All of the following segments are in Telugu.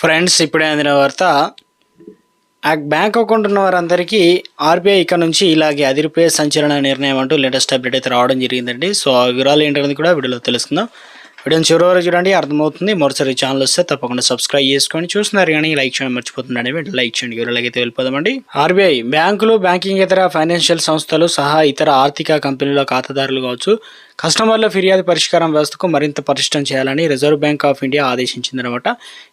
ఫ్రెండ్స్ ఇప్పుడే అందిన వార్త. ఆ బ్యాంక్ అకౌంట్ ఉన్న వారందరికీ ఆర్బీఐ ఇక్కడ నుంచి ఇలాగే అదిరిపోయే సంచలన నిర్ణయం అంటూ లేటెస్ట్ అప్డేట్ అయితే రావడం జరిగిందండి. సో ఆ వివరాలు ఏంటనేది కూడా వీడియోలో తెలుసుకుందాం. వీడియోని చివరి వరకు చూడండి అర్థమవుతుంది. మరోసారి ఛానల్ వస్తే తప్పకుండా సబ్స్క్రైబ్ చేసుకొని చూస్తున్నారు కానీ లైక్ చేయడం మర్చిపోతున్నాడు లైక్ చేయండి. వివరాలకి అయితే వెళ్ళిపోదామండి. ఆర్బీఐ బ్యాంకులు బ్యాంకింగ్ ఇతర ఫైనాన్షియల్ సంస్థలు సహా ఇతర ఆర్థిక కంపెనీల ఖాతాదారులు కావచ్చు కస్టమర్ల ఫిర్యాదు పరిష్కారం వ్యవస్థకు మరింత పరిష్టం చేయాలని రిజర్వ్ బ్యాంక్ ఆఫ్ ఇండియా ఆదేశించిందనమాట.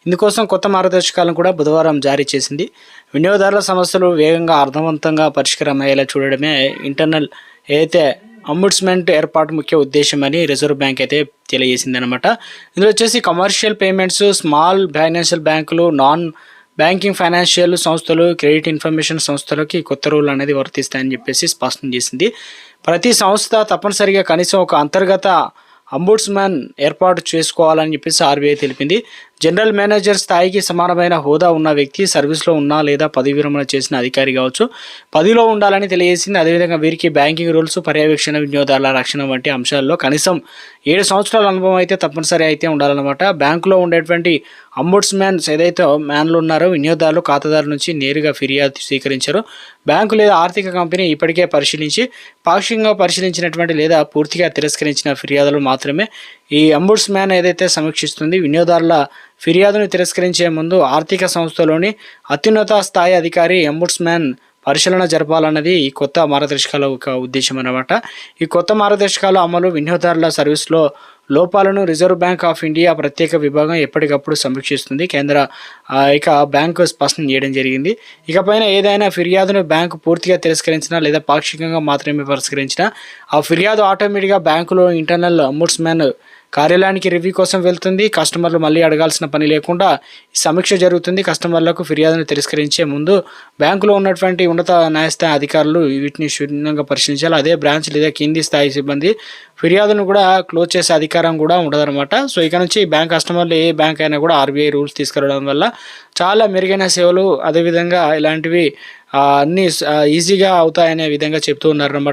ఇందుకోసం కొత్త మార్గదర్శకాలను కూడా బుధవారం జారీ చేసింది. వినియోగదారుల సమస్యలు వేగంగా అర్థవంతంగా పరిష్కారం అయ్యేలా చూడడమే ఇంటర్నల్ ఏదైతే అంబుడ్స్మెంట్ ఏర్పాటు ముఖ్య ఉద్దేశం అని రిజర్వ్ బ్యాంక్ అయితే తెలియజేసిందనమాట ఇందులో వచ్చేసి కమర్షియల్ పేమెంట్స్ స్మాల్ ఫైనాన్షియల్ బ్యాంకులు నాన్ బ్యాంకింగ్ ఫైనాన్షియల్ సంస్థలు క్రెడిట్ ఇన్ఫర్మేషన్ సంస్థలకి కొత్త రూల్ అనేది వర్తిస్తాయని చెప్పేసి స్పష్టం చేసింది. ప్రతి సంస్థ తప్పనిసరిగా కనీసం ఒక అంతర్గత అంబుడ్స్మెన్ ఏర్పాటు చేసుకోవాలని చెప్పేసి ఆర్బీఐ తెలిపింది. జనరల్ మేనేజర్ స్థాయికి సమానమైన హోదా ఉన్న వ్యక్తి సర్వీస్లో ఉన్నా లేదా పదవి విరమణ చేసిన అధికారి కావచ్చు. పదిలో ఉండాలని తెలియజేసింది. అదేవిధంగా వీరికి బ్యాంకింగ్ రూల్స్ పర్యవేక్షణ వినియోగదారుల రక్షణ వంటి అంశాల్లో కనీసం ఏడు సంవత్సరాల అనుభవం అయితే తప్పనిసరి అయితే ఉండాలన్నమాట. బ్యాంకులో ఉండేటువంటి అంబుడ్స్మ్యాన్స్ ఏదైతే మ్యాన్లు ఉన్నారో వినియోగదారులు ఖాతాదారుల నుంచి నేరుగా ఫిర్యాదు స్వీకరించారు. బ్యాంకు లేదా ఆర్థిక కంపెనీ ఇప్పటికే పరిశీలించి పాక్షికంగా పరిశీలించినటువంటి లేదా పూర్తిగా తిరస్కరించిన ఫిర్యాదులు మాత్రమే ఈ అంబుడ్స్మ్యాన్ ఏదైతే సమీక్షిస్తుంది వినియోగదారుల ఫిర్యాదును తిరస్కరించే ముందు ఆర్థిక సంస్థలోని అత్యున్నత స్థాయి అధికారి అంబుడ్స్మ్యాన్ పరిశీలన జరపాలన్నది ఈ కొత్త మార్గదర్శకాల ఒక ఉద్దేశం అన్నమాట. ఈ కొత్త మార్గదర్శకాల అమలు వినియోగదారుల సర్వీస్లో లోపాలను రిజర్వ్ బ్యాంక్ ఆఫ్ ఇండియా ప్రత్యేక విభాగం ఎప్పటికప్పుడు సమీక్షిస్తుంది. కేంద్ర ఇక బ్యాంకు స్పష్టం చేయడం జరిగింది. ఇకపైన ఏదైనా ఫిర్యాదును బ్యాంకు పూర్తిగా తిరస్కరించినా లేదా పాక్షికంగా మాత్రమే పరిష్కరించినా ఆ ఫిర్యాదు ఆటోమేటిక్గా బ్యాంకులో ఇంటర్నల్ అంబుడ్స్మ్యాన్ కార్యాలయానికి రివ్యూ కోసం వెళ్తుంది. కస్టమర్లు మళ్ళీ అడగాల్సిన పని లేకుండా సమీక్ష జరుగుతుంది. కస్టమర్లకు ఫిర్యాదును తిరస్కరించే ముందు బ్యాంకులో ఉన్నటువంటి ఉన్నత న్యాయస్థాయి అధికారులు వీటిని క్షుణ్ణంగా పరిశీలించాలి. అదే బ్రాంచ్ లేదా కింది స్థాయి సిబ్బంది ఫిర్యాదును కూడా క్లోజ్ చేసే అధికారం కూడా ఉండదన్నమాట. సో ఇక నుంచి బ్యాంక్ కస్టమర్లు ఏ బ్యాంక్ అయినా కూడా ఆర్బీఐ రూల్స్ తీసుకురావడం వల్ల చాలా మెరుగైన సేవలు అదేవిధంగా ఇలాంటివి అన్నీ ఈజీగా అవుతాయనే విధంగా చెప్తూ ఉన్నారన్నమాట.